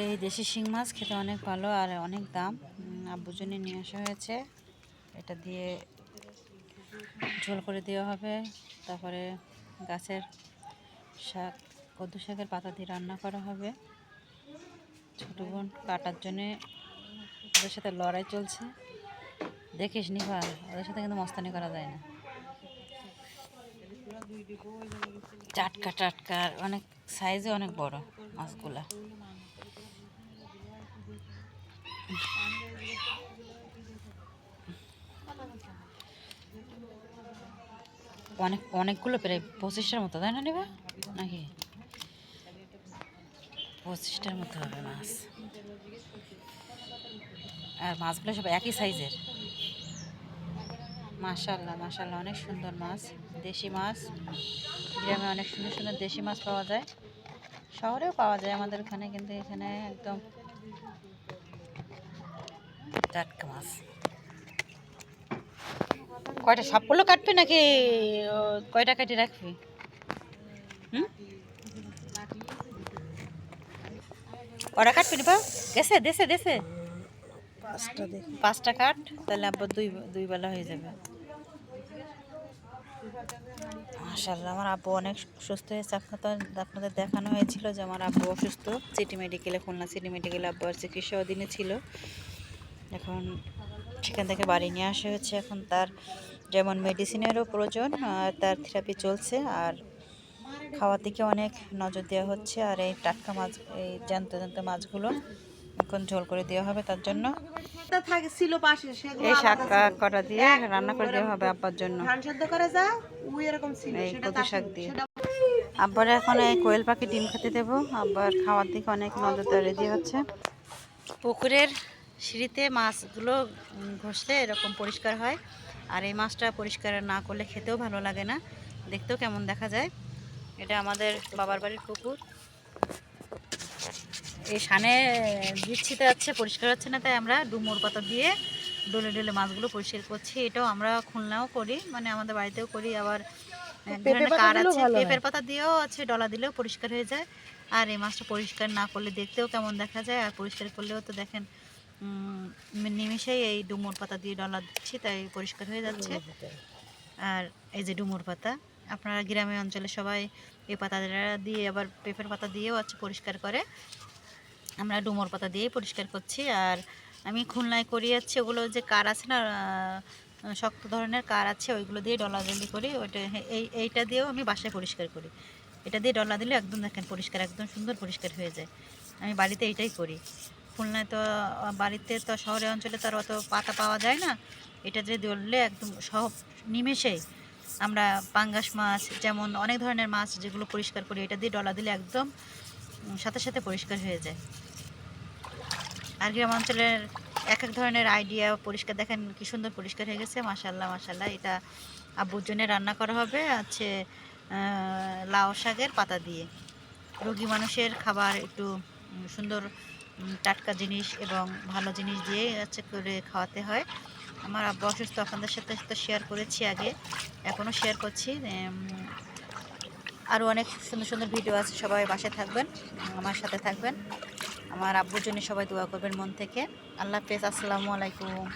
এই দেশি শিং মাছ খেতে অনেক ভালো আর অনেক দাম। আব্বুর নিয়ে আসা হয়েছে। এটা দিয়ে ঝোল করে দেওয়া হবে। তারপরে গাছের শাক কদ্দু শাকের পাতা দিয়ে রান্না করা হবে। ছোটো বোন কাটার জন্যে ওদের সাথে লড়াই চলছে। দেখিস নিভা ওদের সাথে কিন্তু মস্তানি করা যায় না। টাটকা টাটকা অনেক সাইজে অনেক বড় মাছগুলা। অনেক, অনেকগুলো প্রায় পঁচিশটার মতো, তাই না নেবা? নাকি? পঁচিশটার মতো হবে মাছ। আর মাছগুলো সব একই সাইজের। মাশাল্লাহ মাশাল্লাহ অনেক সুন্দর মাছ, দেশি মাছ। গ্রামে অনেক সুন্দর সুন্দর দেশি মাছ পাওয়া যায়। শহরেও পাওয়া যায় আমাদের এখানে কিন্তু এখানে একদম টাটকা মাছ। কয়টা সবগুলো কাটবি নাকি কয়টা কাটি রাখবি? হুম? কটা কাটবি বা গেছে দেশে দেশে পাঁচটা পাঁচটা কাট তাহলে আবার দুই দুই বেলা হয়ে যাবে। মাশাল্লাহ আমার আব্বু অনেক সুস্থ হয়েছে। আপনাদের আপনাদের দেখানো হয়েছিল যে আমার আব্বু অসুস্থ। সিটি মেডিকেলে খুলনা সিটি মেডিকেলে আব্বু আর চিকিৎসা অধীনে ছিল। এখন সেখান থেকে বাড়ি নিয়ে আসা হয়েছে। এখন তার যেমন মেডিসিনেরও প্রয়োজন আর তার থেরাপি চলছে আর খাওয়ার দিকে অনেক নজর দেওয়া হচ্ছে আর এই টাটকা মাছ এই জ্যান্ত জ্যান্ত মাছগুলো এখন ঝোল করে দেওয়া হবে তার জন্য। এই শাক কটা দিয়ে রান্না করে দেওয়া হবে আব্বার জন্য। এই শাক দিয়ে। আব্বার এখন এই কোয়েল পাখি ডিম খেতে দেবো। আব্বার খাওয়ার দিকে অনেক নজরদারি রেডি হচ্ছে। পুকুরের সিঁড়িতে মাছগুলো ঘষলে এরকম পরিষ্কার হয়। আর এই মাছটা পরিষ্কার না করলে খেতেও ভালো লাগে না। দেখতেও কেমন দেখা যায়। এটা আমাদের বাবার বাড়ির পুকুর। এই সানে দিচ্ছিতে যাচ্ছে পরিষ্কার হচ্ছে না তাই আমরা ডুমুর পাতা দিয়ে ডলে ডলে মাছগুলো পরিষ্কার করছি। এটাও আমরা খুলনাও করি মানে আমাদের বাড়িতেও করি। আবার কার আছে পেঁপের পাতা দিয়েও আছে ডলা দিলেও পরিষ্কার হয়ে যায়। আর এই মাছটা পরিষ্কার না করলে দেখতেও কেমন দেখা যায়। আর পরিষ্কার করলেও তো দেখেন নিমেষেই এই ডুমুর পাতা দিয়ে ডলা দিচ্ছি তাই পরিষ্কার হয়ে যাচ্ছে। আর এই যে ডুমুর পাতা আপনারা গ্রামে অঞ্চলে সবাই এই পাতা দিয়ে আবার পেঁপের পাতা দিয়েও আছে পরিষ্কার করে। আমরা ডুমুর পাতা দিয়েই পরিষ্কার করছি। আর আমি খুলনায় করি যাচ্ছি ওগুলো যে কার আছে না শক্ত ধরনের কার আছে ওইগুলো দিয়ে ডলাডলি করি। ওইটা এই এইটা দিয়েও আমি বাসায় পরিষ্কার করি। এটা দিয়ে ডলা দিলে একদম দেখেন পরিষ্কার একদম সুন্দর পরিষ্কার হয়ে যায়। আমি বাড়িতে এইটাই করি। খুলনায় তো বাড়িতে তো শহরে অঞ্চলে তো আর অত পাতা পাওয়া যায় না। এটা যে ধরলে একদম সব নিমেষে আমরা পাঙ্গাস মাছ, যেমন অনেক ধরনের মাছ যেগুলো পরিষ্কার করি, এটা দিয়ে ডলা দিলে একদম সাথে সাথে পরিষ্কার হয়ে যায়। আর গ্রাম অঞ্চলের এক এক ধরনের আইডিয়া পরিষ্কার, দেখেন কি সুন্দর পরিষ্কার হয়ে গেছে মাসাল্লাহ মাসাল্লাহ এটা আব্বুর জন্য রান্না করা হবে, আছে লাউ শাকের পাতা দিয়ে। রোগী মানুষের খাবার একটু সুন্দর টাটকা জিনিস এবং ভালো জিনিস দিয়ে হচ্ছে করে খাওয়াতে হয়। আমার আব্বা অসুস্থ, আপনাদের সাথে সাথে শেয়ার করেছি আগে এখনও শেয়ার করছি। আরও অনেক সুন্দর সুন্দর ভিডিও আছে, সবাই বাসে থাকবেন, আমার সাথে থাকবেন। আমার আব্বুর জন্য সবাই দোয়া করবেন মন থেকে। আল্লাহ হাফেজ, আসসালামু আলাইকুম।